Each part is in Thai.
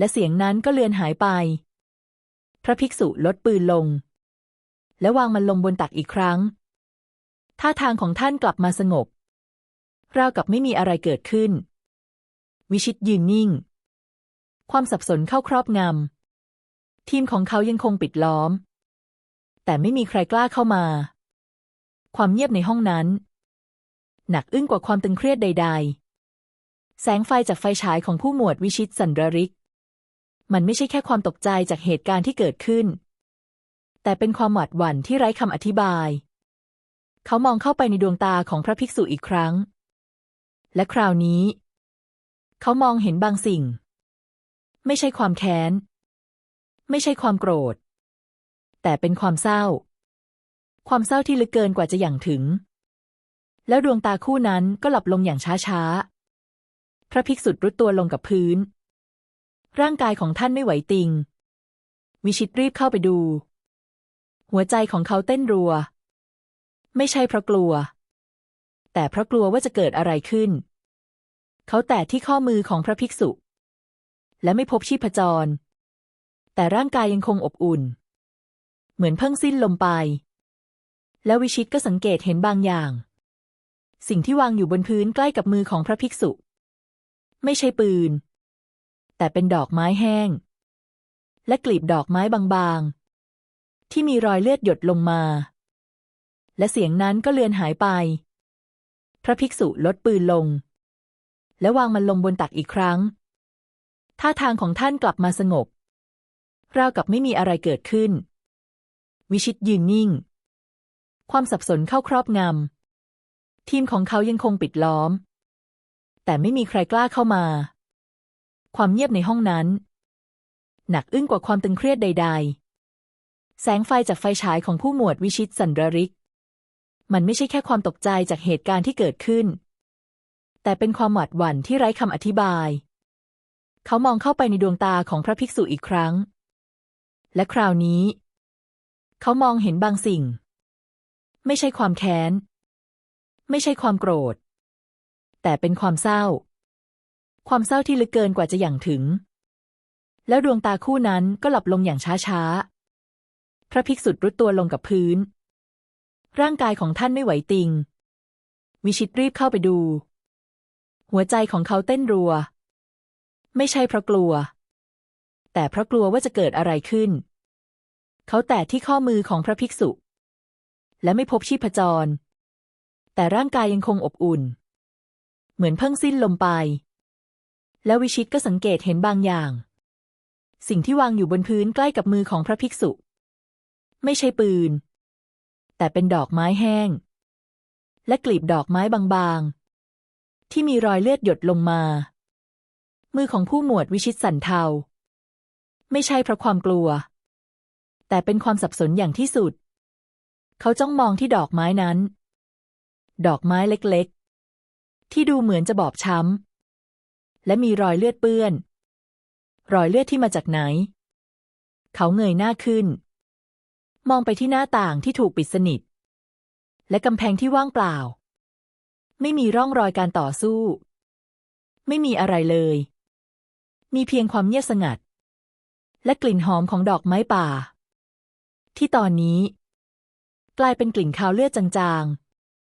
และเสียงนั้นก็เลือนหายไป พระภิกษุลดปืนลง และวางมันลงบนตักอีกครั้ง ท่าทางของท่านกลับมาสงบ ราวกับไม่มีอะไรเกิดขึ้น วิชิตยืนนิ่ง ความสับสนเข้าครอบงำ ทีมของเขายังคงปิดล้อม แต่ไม่มีใครกล้าเข้ามา ความเงียบในห้องนั้น หนักอึ้งกว่าความตึงเครียดใด ๆแสงไฟจากไฟฉายของผู้หมวดวิชิตสันรริก มันไม่ใช่แค่ความตกใจจากเหตุการณ์ที่เกิดขึ้น แต่เป็นความหวาดหวั่นที่ไร้คำอธิบาย เขามองเข้าไปในดวงตาของพระภิกษุอีกครั้ง และคราวนี้ เขามองเห็นบางสิ่ง ไม่ใช่ความแค้น ไม่ใช่ความโกรธ แต่เป็นความเศร้า ความเศร้าที่ลึกเกินกว่าจะอย่างถึง แล้วดวงตาคู่นั้นก็หลับลงอย่างช้าๆ พระภิกษุรุดตัวลงกับพื้น ร่างกายของท่านไม่ไหวติง วิชิตรีบเข้าไปดู หัวใจของเขาเต้นรัว ไม่ใช่เพราะกลัว แต่เพราะกลัวว่าจะเกิดอะไรขึ้น เขาแตะที่ข้อมือของพระภิกษุ และไม่พบชีพจร แต่ร่างกายยังคงอบอุ่น เหมือนเพิ่งสิ้นลมไป แล้ววิชิตก็สังเกตเห็นบางอย่าง สิ่งที่วางอยู่บนพื้นใกล้กับมือของพระภิกษุ ไม่ใช่ปืน แต่เป็นดอกไม้แห้ง และกลีบดอกไม้บางๆ ที่มีรอยเลือดหยดลงมา และเสียงนั้นก็เลือนหายไป พระภิกษุลดปืนลง และวางมันลงบนตักอีกครั้ง ท่าทางของท่านกลับมาสงบ ราวกับไม่มีอะไรเกิดขึ้น วิชิตยืนนิ่ง ความสับสนเข้าครอบงำทีมของเขายังคงปิดล้อม แต่ไม่มีใครกล้าเข้ามา ความเงียบในห้องนั้น หนักอึ้งกว่าความตึงเครียดใด ๆ แสงไฟจากไฟฉายของผู้หมวดวิชิตสันรริก มันไม่ใช่แค่ความตกใจจากเหตุการณ์ที่เกิดขึ้น แต่เป็นความหวาดหวั่นที่ไร้คำอธิบาย เขามองเข้าไปในดวงตาของพระภิกษุอีกครั้ง และคราวนี้ เขามองเห็นบางสิ่ง ไม่ใช่ความแค้น ไม่ใช่ความโกรธ แต่เป็นความเศร้า ความเศร้าที่ลึกเกินกว่าจะอย่างถึง แล้วดวงตาคู่นั้นก็หลับลงอย่างช้าๆ พระภิกษุรุดตัวลงกับพื้น ร่างกายของท่านไม่ไหวติง วิชิตรีบเข้าไปดู หัวใจของเขาเต้นรัว ไม่ใช่เพราะกลัว แต่เพราะกลัวว่าจะเกิดอะไรขึ้น เขาแตะที่ข้อมือของพระภิกษุ และไม่พบชีพจร แต่ร่างกายยังคงอบอุ่น เหมือนเพิ่งสิ้นลมไป แล้ววิชิตก็สังเกตเห็นบางอย่าง สิ่งที่วางอยู่บนพื้นใกล้กับมือของพระภิกษุ ไม่ใช่ปืน แต่เป็นดอกไม้แห้ง และกลีบดอกไม้บางๆ ที่มีรอยเลือดหยดลงมา มือของผู้หมวดวิชิตสันเทา ไม่ใช่เพราะความกลัว แต่เป็นความสับสนอย่างที่สุด เขาจ้องมองที่ดอกไม้นั้น ดอกไม้เล็กๆ ที่ดูเหมือนจะบอบช้ำ และมีรอยเลือดเปื้อน รอยเลือดที่มาจากไหน เขาเงยหน้าขึ้น มองไปที่หน้าต่างที่ถูกปิดสนิท และกำแพงที่ว่างเปล่า ไม่มีร่องรอยการต่อสู้ ไม่มีอะไรเลย มีเพียงความเงียบสงัด และกลิ่นหอมของดอกไม้ป่า ที่ตอนนี้ กลายเป็นกลิ่นคาวเลือดจาง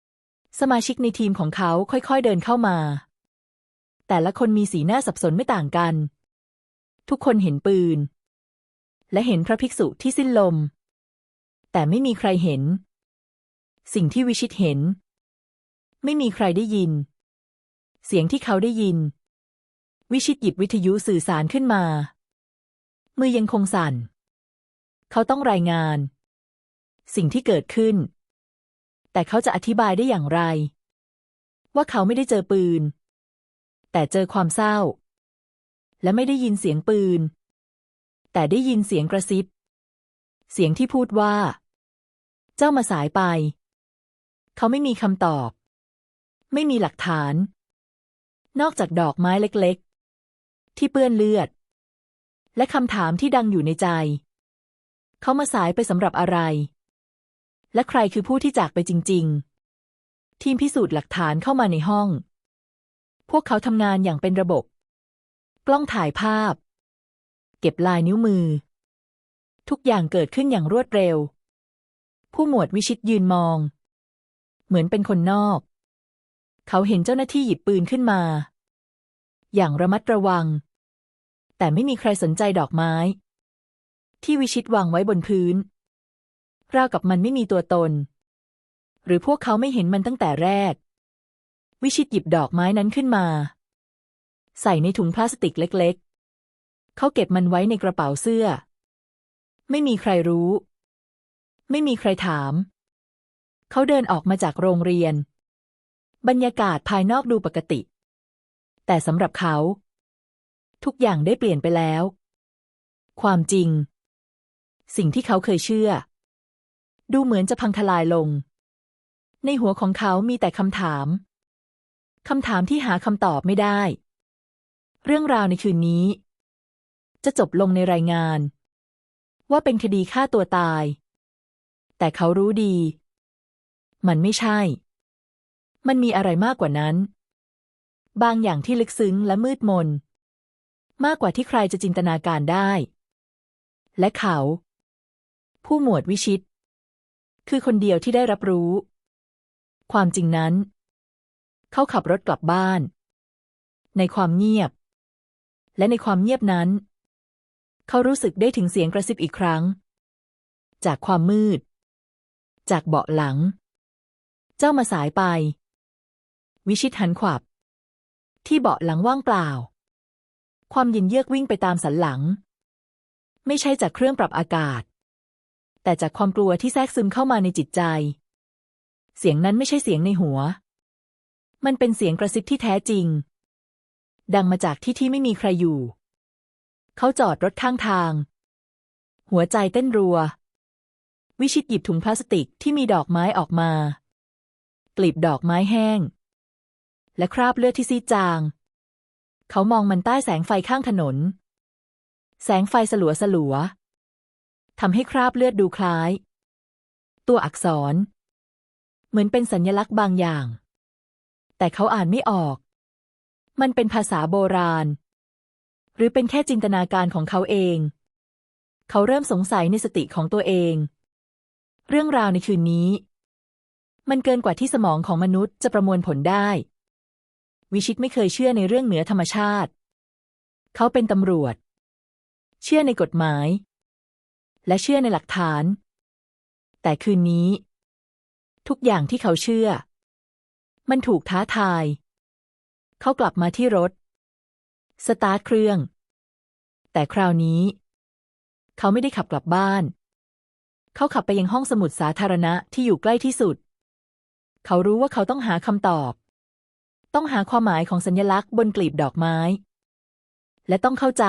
ๆ สมาชิกในทีมของเขาค่อยๆเดินเข้ามา แต่ละคนมีสีหน้าสับสนไม่ต่างกัน ทุกคนเห็นปืน และเห็นพระภิกษุที่สิ้นลม แต่ไม่มีใครเห็น สิ่งที่วิชิตเห็น ไม่มีใครได้ยิน เสียงที่เขาได้ยิน วิชิตหยิบวิทยุสื่อสารขึ้นมา มือยังคงสั่น เขาต้องรายงาน สิ่งที่เกิดขึ้น แต่เขาจะอธิบายได้อย่างไร ว่าเขาไม่ได้เจอปืน แต่เจอความเศร้า และไม่ได้ยินเสียงปืน แต่ได้ยินเสียงกระซิบ เสียงที่พูดว่า เจ้ามาสายไป เขาไม่มีคำตอบ ไม่มีหลักฐาน นอกจากดอกไม้เล็กๆ ที่เปื้อนเลือด และคำถามที่ดังอยู่ในใจ เขามาสายไปสำหรับอะไร และใครคือผู้ที่จากไปจริง ๆ ทีมพิสูจน์หลักฐานเข้ามาในห้อง พวกเขาทำงานอย่างเป็นระบบ กล้องถ่ายภาพ เก็บลายนิ้วมือ ทุกอย่างเกิดขึ้นอย่างรวดเร็ว ผู้หมวดวิชิตยืนมอง เหมือนเป็นคนนอก เขาเห็นเจ้าหน้าที่หยิบปืนขึ้นมา อย่างระมัดระวัง แต่ไม่มีใครสนใจดอกไม้ ที่วิชิตวางไว้บนพื้น ราวกับมันไม่มีตัวตน หรือพวกเขาไม่เห็นมันตั้งแต่แรก วิชิตหยิบดอกไม้นั้นขึ้นมา ใส่ในถุงพลาสติกเล็กๆ เขาเก็บมันไว้ในกระเป๋าเสื้อ ไม่มีใครรู้ ไม่มีใครถาม เขาเดินออกมาจากโรงเรียน บรรยากาศภายนอกดูปกติ แต่สำหรับเขา ทุกอย่างได้เปลี่ยนไปแล้ว ความจริง สิ่งที่เขาเคยเชื่อ ดูเหมือนจะพังทลายลง ในหัวของเขามีแต่คำถาม คำถามที่หาคำตอบไม่ได้ เรื่องราวในคืนนี้ จะจบลงในรายงาน ว่าเป็นคดีฆ่าตัวตาย แต่เขารู้ดี มันไม่ใช่ มันมีอะไรมากกว่านั้น บางอย่างที่ลึกซึ้งและมืดมน มากกว่าที่ใครจะจินตนาการได้ และเขา ผู้หมวดวิชิต คือคนเดียวที่ได้รับรู้ ความจริงนั้น เขาขับรถกลับบ้าน ในความเงียบ และในความเงียบนั้น เขารู้สึกได้ถึงเสียงกระซิบอีกครั้ง จากความมืด จากเบาะหลัง เจ้ามาสายไป วิชิตหันขวับ ที่เบาะหลังว่างเปล่า ความเย็นเยือกวิ่งไปตามสันหลัง ไม่ใช่จากเครื่องปรับอากาศ แต่จากความกลัวที่แทรกซึมเข้ามาในจิตใจเสียงนั้นไม่ใช่เสียงในหัว มันเป็นเสียงกระซิบที่แท้จริง ดังมาจากที่ที่ไม่มีใครอยู่ เขาจอดรถข้างทาง หัวใจเต้นรัว วิชิตหยิบถุงพลาสติกที่มีดอกไม้ออกมา กลีบดอกไม้แห้ง และคราบเลือดที่ซีดจาง เขามองมันใต้แสงไฟข้างถนน แสงไฟสลัวสลัวทำให้คราบเลือดดูคล้าย ตัวอักษร เหมือนเป็นสัญญลักษณ์บางอย่าง แต่เขาอ่านไม่ออก มันเป็นภาษาโบราณ หรือเป็นแค่จินตนาการของเขาเอง เขาเริ่มสงสัยในสติของตัวเอง เรื่องราวในคืนนี้ มันเกินกว่าที่สมองของมนุษย์จะประมวลผลได้ วิชิตไม่เคยเชื่อในเรื่องเหนือธรรมชาติ เขาเป็นตำรวจ เชื่อในกฎหมาย และเชื่อในหลักฐาน แต่คืนนี้ ทุกอย่างที่เขาเชื่อ มันถูกท้าทาย เขากลับมาที่รถ สตาร์ทเครื่อง แต่คราวนี้ เขาไม่ได้ขับกลับบ้าน เขาขับไปยังห้องสมุดสาธารณะที่อยู่ใกล้ที่สุด เขารู้ว่าเขาต้องหาคำตอบ ต้องหาความหมายของสัญลักษณ์บนกลีบดอกไม้ และต้องเข้าใจ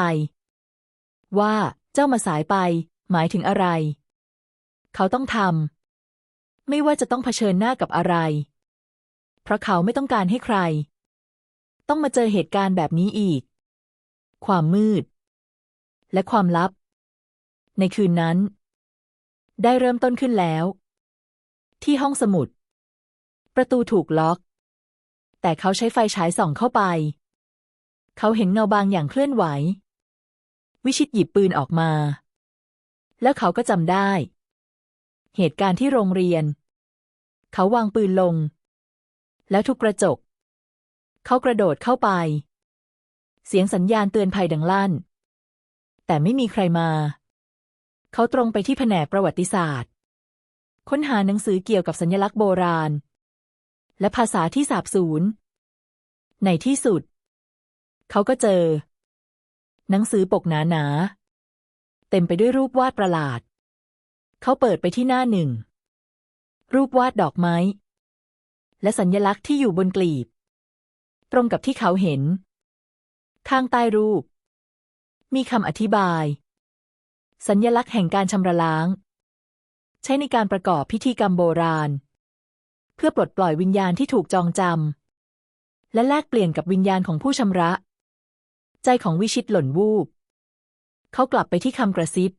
ว่าเจ้ามาสายไป หมายถึงอะไร เขาต้องทำไม่ว่าจะต้องเผชิญหน้ากับอะไร เพราะเขาไม่ต้องการให้ใคร ต้องมาเจอเหตุการณ์แบบนี้อีก ความมืด และความลับ ในคืนนั้น ได้เริ่มต้นขึ้นแล้ว ที่ห้องสมุด ประตูถูกล็อก แต่เขาใช้ไฟฉายส่องเข้าไป เขาเห็นเงาบางอย่างเคลื่อนไหว วิชิตหยิบปืนออกมา แล้วเขาก็จำได้ เหตุการณ์ที่โรงเรียน เขาวางปืนลง แล้วทุกกระจก เขากระโดดเข้าไป เสียงสัญญาณเตือนภัยดังลั่น แต่ไม่มีใครมา เขาตรงไปที่แผนกประวัติศาสตร์ ค้นหาหนังสือเกี่ยวกับสัญลักษณ์โบราณ และภาษาที่สาบสูญ ในที่สุด เขาก็เจอ หนังสือปกหนาๆเต็มไปด้วยรูปวาดประหลาด เขาเปิดไปที่หน้าหนึ่ง รูปวาดดอกไม้ และสัญญลักษณ์ที่อยู่บนกลีบ ตรงกับที่เขาเห็น ข้างใต้รูป มีคำอธิบาย สัญญลักษณ์แห่งการชำระล้าง ใช้ในการประกอบพิธีกรรมโบราณ เพื่อปลดปล่อยวิญญาณที่ถูกจองจำและแลกเปลี่ยนกับวิญญาณของผู้ชำระ ใจของวิชิตหล่นวูบ เขากลับไปที่คำกระซิบ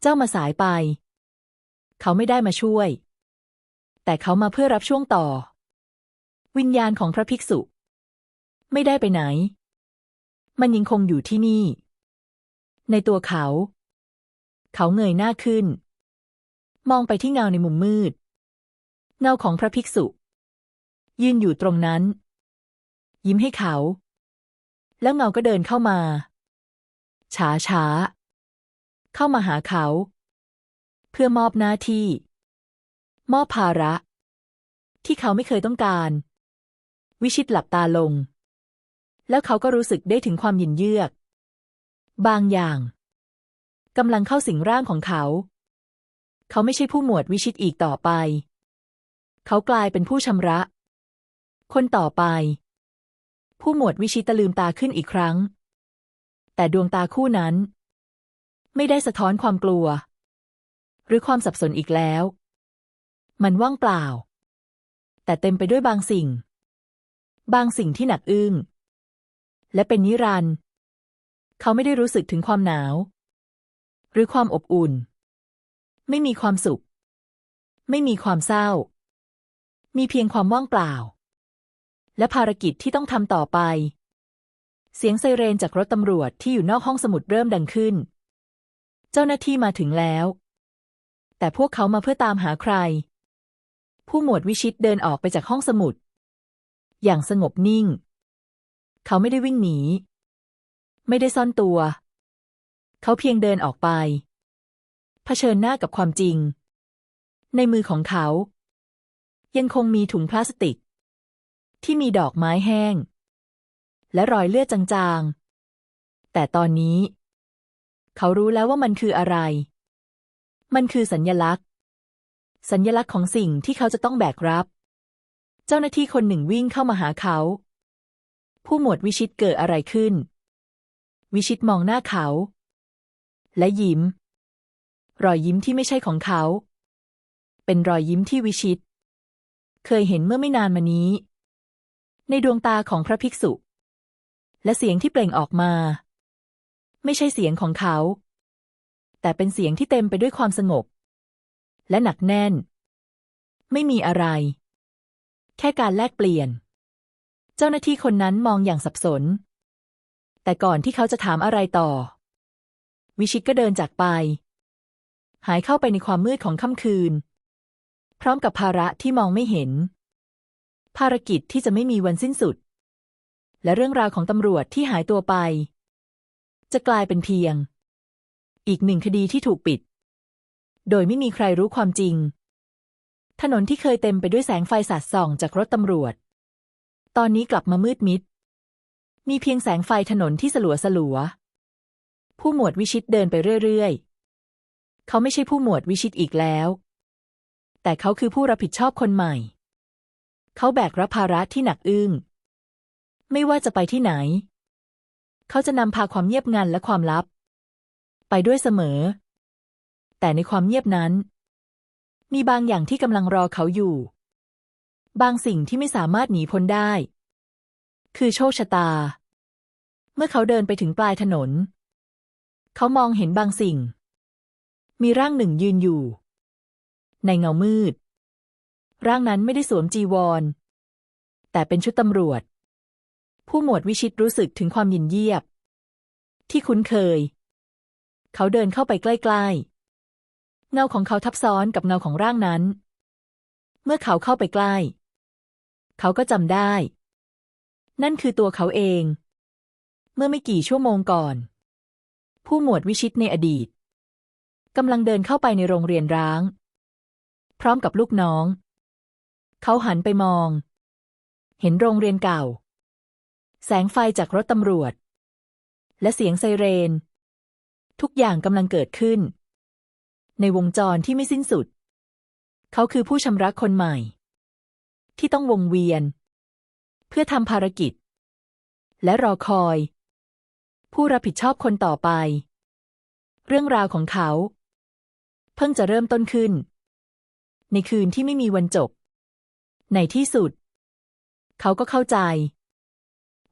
เจ้ามาสายไป เขาไม่ได้มาช่วย แต่เขามาเพื่อรับช่วงต่อ วิญญาณของพระภิกษุ ไม่ได้ไปไหน มันยังคงอยู่ที่นี่ ในตัวเขา เขาเงยหน้าขึ้น มองไปที่เงาในมุมมืด เงาของพระภิกษุ ยืนอยู่ตรงนั้น ยิ้มให้เขา แล้วเงาก็เดินเข้ามา ช้าช้าเข้ามาหาเขา เพื่อมอบหน้าที่ มอบภาระ ที่เขาไม่เคยต้องการ วิชิตหลับตาลง แล้วเขาก็รู้สึกได้ถึงความยินเยือก บางอย่างกำลังเข้าสิงร่างของเขา เขาไม่ใช่ผู้หมวดวิชิตอีกต่อไป เขากลายเป็นผู้ชำระ คนต่อไป ผู้หมวดวิชิตลืมตาขึ้นอีกครั้ง แต่ดวงตาคู่นั้น ไม่ได้สะท้อนความกลัว หรือความสับสนอีกแล้ว มันว่างเปล่า แต่เต็มไปด้วยบางสิ่ง บางสิ่งที่หนักอึ้ง และเป็นนิรันดร์เขาไม่ได้รู้สึกถึงความหนาว หรือความอบอุ่น ไม่มีความสุข ไม่มีความเศร้า มีเพียงความว่างเปล่า และภารกิจที่ต้องทำต่อไป เสียงไซเรนจากรถตำรวจที่อยู่นอกห้องสมุดเริ่มดังขึ้น เจ้าหน้าที่มาถึงแล้วแต่พวกเขามาเพื่อตามหาใคร ผู้หมวดวิชิตเดินออกไปจากห้องสมุด อย่างสงบนิ่ง เขาไม่ได้วิ่งหนี ไม่ได้ซ่อนตัว เขาเพียงเดินออกไป เผชิญหน้ากับความจริง ในมือของเขา ยังคงมีถุงพลาสติก ที่มีดอกไม้แห้ง และรอยเลือดจางๆ แต่ตอนนี้ เขารู้แล้วว่ามันคืออะไร มันคือสัญญลักษณ์ สัญญลักษณ์ของสิ่งที่เขาจะต้องแบกรับ เจ้าหน้าที่คนหนึ่งวิ่งเข้ามาหาเขา ผู้หมวดวิชิตเกิดอะไรขึ้น วิชิตมองหน้าเขา และยิ้ม รอยยิ้มที่ไม่ใช่ของเขา เป็นรอยยิ้มที่วิชิต เคยเห็นเมื่อไม่นานมานี้ ในดวงตาของพระภิกษุ และเสียงที่เปล่งออกมา ไม่ใช่เสียงของเขา แต่เป็นเสียงที่เต็มไปด้วยความสงบ และหนักแน่น ไม่มีอะไร แค่การแลกเปลี่ยน เจ้าหน้าที่คนนั้นมองอย่างสับสน แต่ก่อนที่เขาจะถามอะไรต่อ วิชิตก็เดินจากไป หายเข้าไปในความมืดของค่ำคืน พร้อมกับภาระที่มองไม่เห็น ภารกิจที่จะไม่มีวันสิ้นสุด และเรื่องราวของตำรวจที่หายตัวไป จะกลายเป็นเพียง อีกหนึ่งคดีที่ถูกปิด โดยไม่มีใครรู้ความจริง ถนนที่เคยเต็มไปด้วยแสงไฟสาดส่องจากรถตำรวจ ตอนนี้กลับมามืดมิด มีเพียงแสงไฟถนนที่สลัวสลัว ผู้หมวดวิชิตเดินไปเรื่อยๆ เขาไม่ใช่ผู้หมวดวิชิตอีกแล้ว แต่เขาคือผู้รับผิดชอบคนใหม่ เขาแบกรับภาระที่หนักอึ้ง ไม่ว่าจะไปที่ไหน เขาจะนำพาความเงียบงันและความลับ ไปด้วยเสมอ แต่ในความเงียบนั้น มีบางอย่างที่กำลังรอเขาอยู่ บางสิ่งที่ไม่สามารถหนีพ้นได้ คือโชคชะตา เมื่อเขาเดินไปถึงปลายถนน เขามองเห็นบางสิ่ง มีร่างหนึ่งยืนอยู่ ในเงามืด ร่างนั้นไม่ได้สวมจีวร แต่เป็นชุดตำรวจ ผู้หมวดวิชิตรู้สึกถึงความยินเยียบ ที่คุ้นเคย เขาเดินเข้าไปใกล้ ๆ เงาของเขาทับซ้อนกับเงาของร่างนั้น เมื่อเขาเข้าไปใกล้ เขาก็จำได้ นั่นคือตัวเขาเอง เมื่อไม่กี่ชั่วโมงก่อน ผู้หมวดวิชิตในอดีตกำลังเดินเข้าไปในโรงเรียนร้าง พร้อมกับลูกน้อง เขาหันไปมอง เห็นโรงเรียนเก่า แสงไฟจากรถตำรวจ และเสียงไซเรน ทุกอย่างกำลังเกิดขึ้น ในวงจรที่ไม่สิ้นสุด เขาคือผู้ชำระคนใหม่ ที่ต้องวงเวียน เพื่อทำภารกิจ และรอคอย ผู้รับผิดชอบคนต่อไป เรื่องราวของเขา เพิ่งจะเริ่มต้นขึ้น ในคืนที่ไม่มีวันจบ ในที่สุด เขาก็เข้าใจ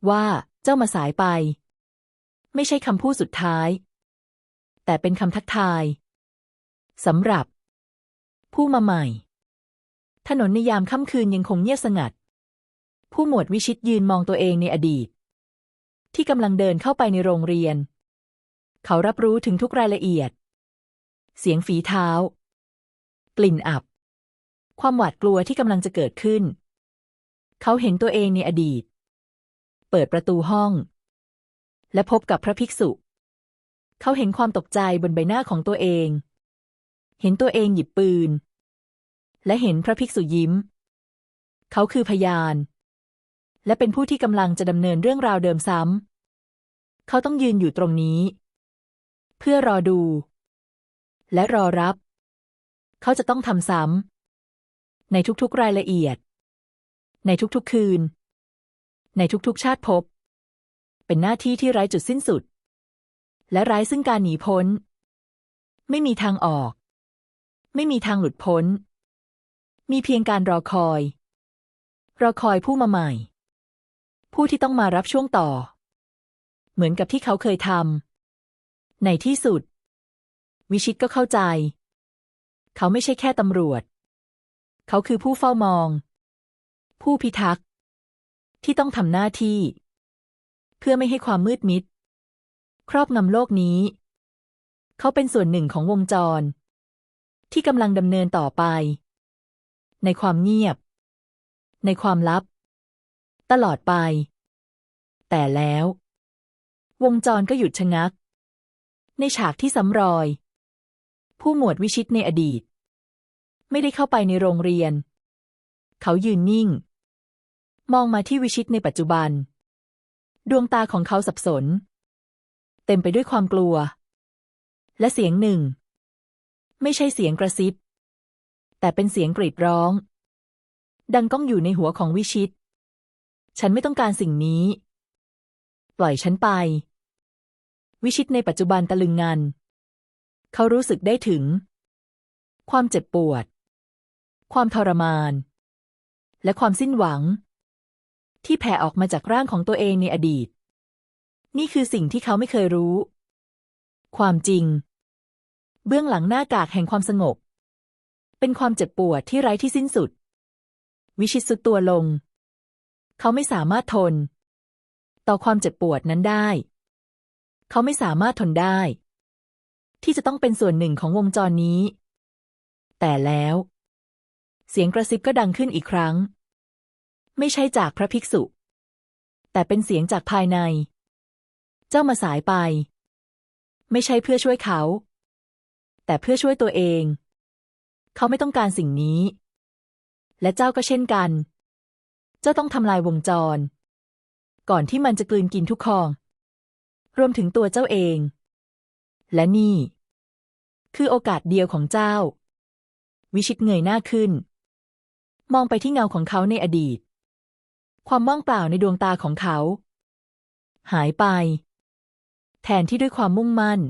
ว่าเจ้ามาสายไป ไม่ใช่คำพูดสุดท้าย แต่เป็นคำทักทาย สำหรับ ผู้มาใหม่ ถนนในยามค่ำคืนยังคงเงียบสงัด ผู้หมวดวิชิตยืนมองตัวเองในอดีต ที่กำลังเดินเข้าไปในโรงเรียน เขารับรู้ถึงทุกรายละเอียด เสียงฝีเท้า กลิ่นอับ ความหวาดกลัวที่กำลังจะเกิดขึ้น เขาเห็นตัวเองในอดีต เปิดประตูห้อง และพบกับพระภิกษุ เขาเห็นความตกใจบนใบหน้าของตัวเอง เห็นตัวเองหยิบปืน และเห็นพระภิกษุยิ้ม เขาคือพยาน และเป็นผู้ที่กำลังจะดำเนินเรื่องราวเดิมซ้ำ เขาต้องยืนอยู่ตรงนี้ เพื่อรอดู และรอรับ เขาจะต้องทำซ้ำในทุกๆรายละเอียด ในทุกๆคืน ในทุกๆชาติภพเป็นหน้าที่ที่ไร้จุดสิ้นสุด และไร้ซึ่งการหนีพ้น ไม่มีทางออก ไม่มีทางหลุดพ้น มีเพียงการรอคอย รอคอยผู้มาใหม่ ผู้ที่ต้องมารับช่วงต่อ เหมือนกับที่เขาเคยทำในที่สุด วิชิตก็เข้าใจ เขาไม่ใช่แค่ตำรวจ เขาคือผู้เฝ้ามอง ผู้พิทักษ์ ที่ต้องทำหน้าที่ เพื่อไม่ให้ความมืดมิด ครอบงำโลกนี้ เขาเป็นส่วนหนึ่งของวงจร ที่กำลังดำเนินต่อไป ในความเงียบ ในความลับ ตลอดไป แต่แล้ว วงจรก็หยุดชะงัก ในฉากที่ซ้ำรอย ผู้หมวดวิชิตในอดีต ไม่ได้เข้าไปในโรงเรียน เขายืนนิ่ง มองมาที่วิชิตในปัจจุบัน ดวงตาของเขาสับสน เต็มไปด้วยความกลัว และเสียงหนึ่ง ไม่ใช่เสียงกระซิบ แต่เป็นเสียงกรีดร้อง ดังก้องอยู่ในหัวของวิชิต ฉันไม่ต้องการสิ่งนี้ ปล่อยฉันไป วิชิตในปัจจุบันตะลึงงัน เขารู้สึกได้ถึง ความเจ็บปวด ความทรมาน และความสิ้นหวัง ที่แผ่ออกมาจากร่างของตัวเองในอดีต นี่คือสิ่งที่เขาไม่เคยรู้ ความจริง เบื้องหลังหน้ากากแห่งความสงบ เป็นความเจ็บปวดที่ไร้ที่สิ้นสุด วิชิตสุดตัวลง เขาไม่สามารถทน ต่อความเจ็บปวดนั้นได้ เขาไม่สามารถทนได้ ที่จะต้องเป็นส่วนหนึ่งของวงจรนี้ แต่แล้ว เสียงกระซิบก็ดังขึ้นอีกครั้ง ไม่ใช่จากพระภิกษุ แต่เป็นเสียงจากภายใน เจ้ามาสายไป ไม่ใช่เพื่อช่วยเขา แต่เพื่อช่วยตัวเอง เขาไม่ต้องการสิ่งนี้ และเจ้าก็เช่นกัน เจ้าต้องทำลายวงจร ก่อนที่มันจะกลืนกินทุกคอง รวมถึงตัวเจ้าเอง และนี่ คือโอกาสเดียวของเจ้า วิชิตเงยหน้าขึ้น มองไปที่เงาของเขาในอดีต ความว่างเปล่าในดวงตาของเขา หายไป แทนที่ด้วยความมุ่งมั่น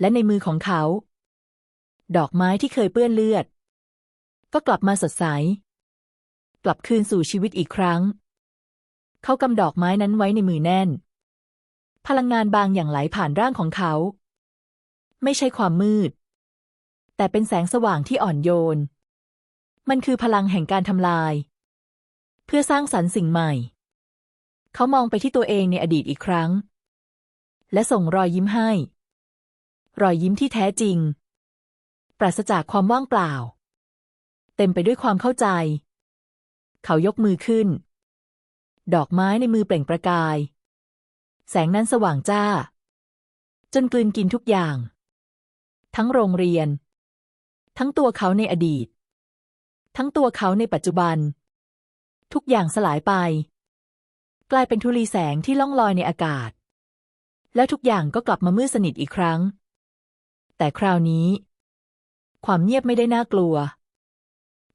และในมือของเขา ดอกไม้ที่เคยเปื้อนเลือด ก็กลับมาสดใส กลับคืนสู่ชีวิตอีกครั้ง เขากำดอกไม้นั้นไว้ในมือแน่น พลังงานบางอย่างไหลผ่านร่างของเขา ไม่ใช่ความมืด แต่เป็นแสงสว่างที่อ่อนโยน มันคือพลังแห่งการทำลาย เพื่อสร้างสรรค์สิ่งใหม่ เขามองไปที่ตัวเองในอดีตอีกครั้งและส่งรอยยิ้มให้ รอยยิ้มที่แท้จริง ปราศจากความว่างเปล่า เต็มไปด้วยความเข้าใจ เขายกมือขึ้น ดอกไม้ในมือเปล่งประกาย แสงนั้นสว่างจ้า จนกลืนกินทุกอย่าง ทั้งโรงเรียน ทั้งตัวเขาในอดีต ทั้งตัวเขาในปัจจุบัน ทุกอย่างสลายไป กลายเป็นธุลีแสงที่ล่องลอยในอากาศแล้วทุกอย่างก็กลับมามืดสนิทอีกครั้ง แต่คราวนี้ ความเงียบไม่ได้น่ากลัว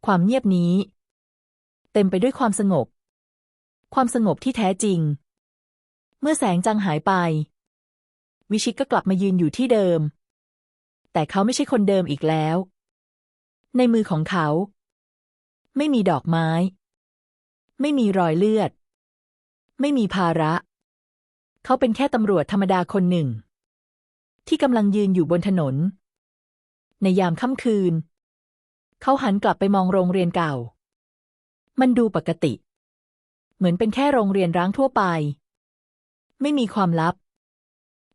ความเงียบนี้ เต็มไปด้วยความสงบ ความสงบที่แท้จริง เมื่อแสงจางหายไป วิชิตก็กลับมายืนอยู่ที่เดิม แต่เขาไม่ใช่คนเดิมอีกแล้ว ในมือของเขา ไม่มีดอกไม้ ไม่มีรอยเลือด ไม่มีภาระ เขาเป็นแค่ตำรวจธรรมดาคนหนึ่ง ที่กำลังยืนอยู่บนถนน ในยามค่ำคืน เขาหันกลับไปมองโรงเรียนเก่า มันดูปกติ เหมือนเป็นแค่โรงเรียนร้างทั่วไป ไม่มีความลับ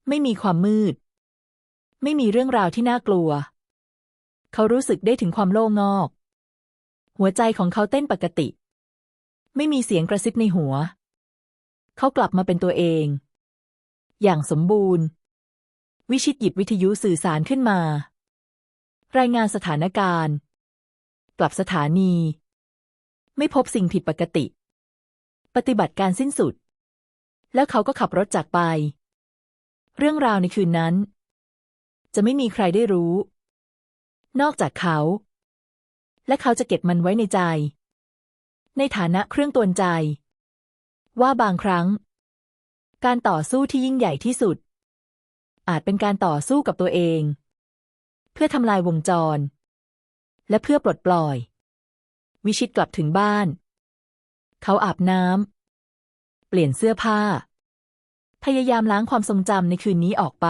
ไม่มีความมืด ไม่มีเรื่องราวที่น่ากลัว เขารู้สึกได้ถึงความโล่งอก หัวใจของเขาเต้นปกติ ไม่มีเสียงกระซิบในหัว เขากลับมาเป็นตัวเอง อย่างสมบูรณ์ วิชิตหยิบวิทยุสื่อสารขึ้นมา รายงานสถานการณ์ กลับสถานี ไม่พบสิ่งผิดปกติ ปฏิบัติการสิ้นสุด แล้วเขาก็ขับรถจากไป เรื่องราวในคืนนั้น จะไม่มีใครได้รู้ นอกจากเขา และเขาจะเก็บมันไว้ในใจ ในฐานะเครื่องตวนใจ ว่าบางครั้ง การต่อสู้ที่ยิ่งใหญ่ที่สุด อาจเป็นการต่อสู้กับตัวเอง เพื่อทำลายวงจร และเพื่อปลดปล่อย วิชิตกลับถึงบ้าน เขาอาบน้ำเปลี่ยนเสื้อผ้า พยายามล้างความทรงจำในคืนนี้ออกไป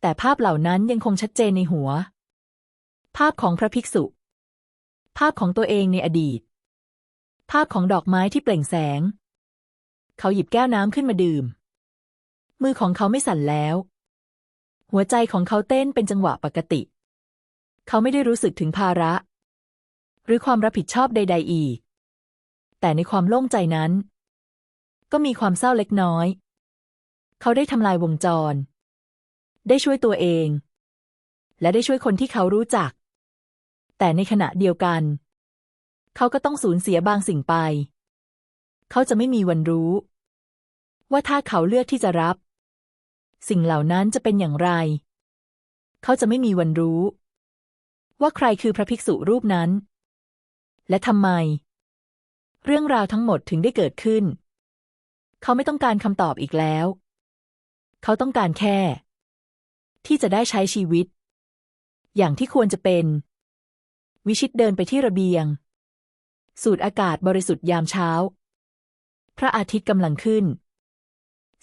แต่ภาพเหล่านั้นยังคงชัดเจนในหัว ภาพของพระภิกษุ ภาพของตัวเองในอดีต ภาพของดอกไม้ที่เปล่งแสง เขาหยิบแก้วน้ำขึ้นมาดื่ม มือของเขาไม่สั่นแล้ว หัวใจของเขาเต้นเป็นจังหวะปกติ เขาไม่ได้รู้สึกถึงภาระ หรือความรับผิดชอบใด ๆ อีก แต่ในความโล่งใจนั้น ก็มีความเศร้าเล็กน้อย เขาได้ทำลายวงจร ได้ช่วยตัวเอง และได้ช่วยคนที่เขารู้จัก แต่ในขณะเดียวกัน เขาก็ต้องสูญเสียบางสิ่งไป เขาจะไม่มีวันรู้ว่าถ้าเขาเลือกที่จะรับ สิ่งเหล่านั้นจะเป็นอย่างไร เขาจะไม่มีวันรู้ ว่าใครคือพระภิกษุรูปนั้น และทำไม เรื่องราวทั้งหมดถึงได้เกิดขึ้น เขาไม่ต้องการคำตอบอีกแล้ว เขาต้องการแค่ ที่จะได้ใช้ชีวิต อย่างที่ควรจะเป็น วิชิตเดินไปที่ระเบียง สูดอากาศบริสุทธิ์ยามเช้า พระอาทิตย์กำลังขึ้น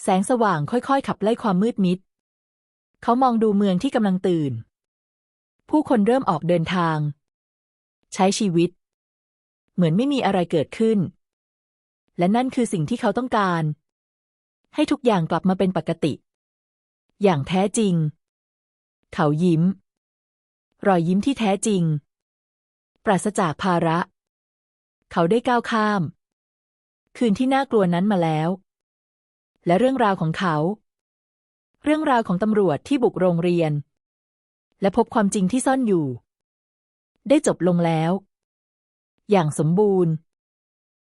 แสงสว่างค่อยๆ ขับไล่ความมืดมิด เขามองดูเมืองที่กำลังตื่น ผู้คนเริ่มออกเดินทาง ใช้ชีวิต เหมือนไม่มีอะไรเกิดขึ้น และนั่นคือสิ่งที่เขาต้องการ ให้ทุกอย่างกลับมาเป็นปกติ อย่างแท้จริง เขายิ้ม รอยยิ้มที่แท้จริง ปราศจากภาระ เขาได้ก้าวข้าม คืนที่น่ากลัวนั้นมาแล้ว และเรื่องราวของเขา เรื่องราวของตำรวจที่บุกโรงเรียน และพบความจริงที่ซ่อนอยู่ ได้จบลงแล้ว อย่างสมบูรณ์